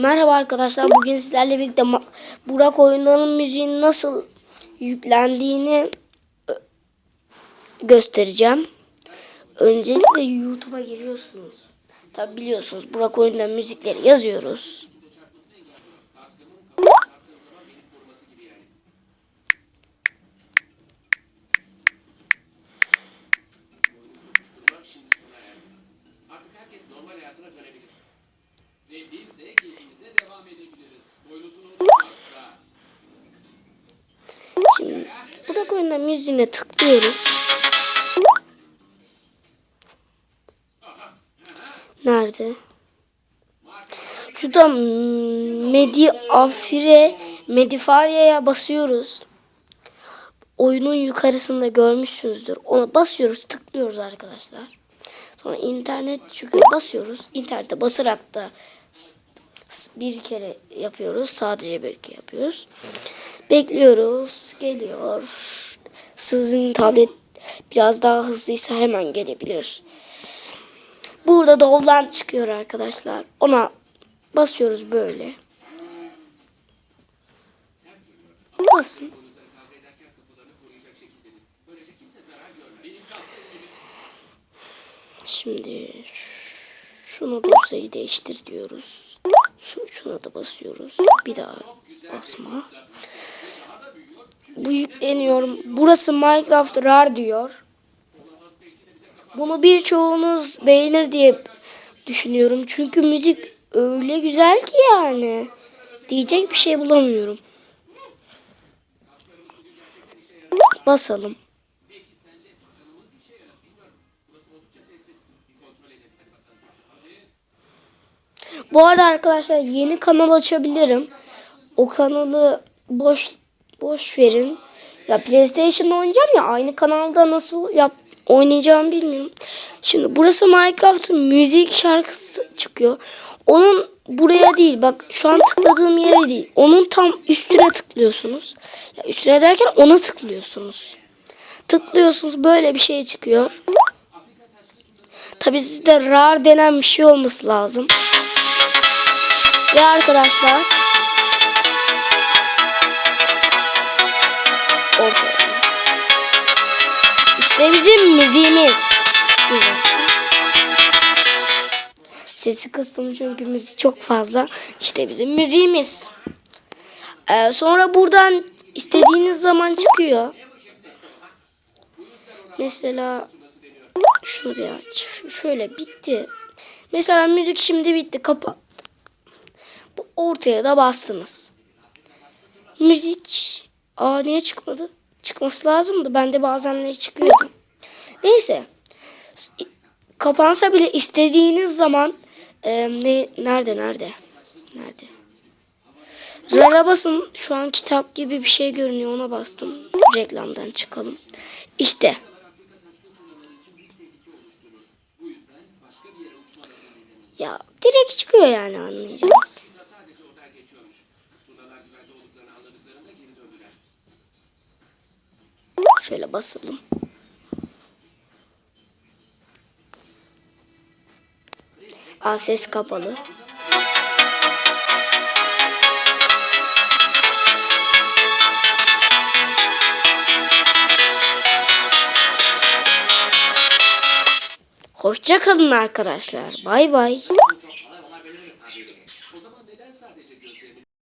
Merhaba arkadaşlar. Bugün sizlerle birlikte Burak oyunlarının müziğinin nasıl yüklendiğini göstereceğim. Öncelikle YouTube'a giriyorsunuz. Tabi biliyorsunuz Burak oyundan müzikleri yazıyoruz. Müziğine tıklıyoruz. Nerede? Şurada mm, Mediafire Medifarya'ya basıyoruz. Oyunun yukarısında görmüşsünüzdür. Ona basıyoruz, tıklıyoruz arkadaşlar. Sonra internet çıkıyor, basıyoruz. İnternete basarak da bir kere yapıyoruz. Sadece bir kere yapıyoruz. Bekliyoruz. Geliyor. Sizin tablet biraz daha hızlıysa hemen gelebilir. Burada da olan çıkıyor arkadaşlar. Ona basıyoruz böyle. Basın. Şimdi şunu dosyayı değiştir diyoruz. Şu- Şuna da basıyoruz. Bir daha basma. Bu yükleniyor. Burası Minecraft RAR diyor. Bunu birçoğunuz beğenir diye düşünüyorum. Çünkü müzik öyle güzel ki yani. Diyecek bir şey bulamıyorum. Basalım. Bu arada arkadaşlar yeni kanal açabilirim. O kanalı boş boş verin. Ya PlayStation'da oynayacağım ya aynı kanalda nasıl yap oynayacağımı bilmiyorum. Şimdi burası Minecraft'ın müzik şarkısı çıkıyor. Onun buraya değil bak şu an tıkladığım yere değil. Onun tam üstüne tıklıyorsunuz. Ya üstüne derken ona tıklıyorsunuz. Tıklıyorsunuz böyle bir şey çıkıyor. Tabi sizde rar denen bir şey olması lazım. Ve arkadaşlar İşte bizim müziğimiz. Güzel. Sesi kıstım çünkü müzik çok fazla. İşte bizim müziğimiz. Ee, sonra buradan istediğiniz zaman çıkıyor. Mesela şunu bir aç. Şöyle bitti. Mesela müzik şimdi bitti. Kapat. Ortaya da bastınız. Müzik. Aa niye çıkmadı? Çıkması lazımdı. Bende bazenleri çıkıyordu. Neyse. Kapansa bile istediğiniz zaman e, ne nerede nerede? Nerede? Rara basın. Şu an kitap gibi bir şey görünüyor. Ona bastım. Reklamdan çıkalım. İşte. Ya direkt çıkıyor yani anlayacağız. Şöyle basalım. Aa ses kapalı. Hoşça kalın arkadaşlar. Bay bay.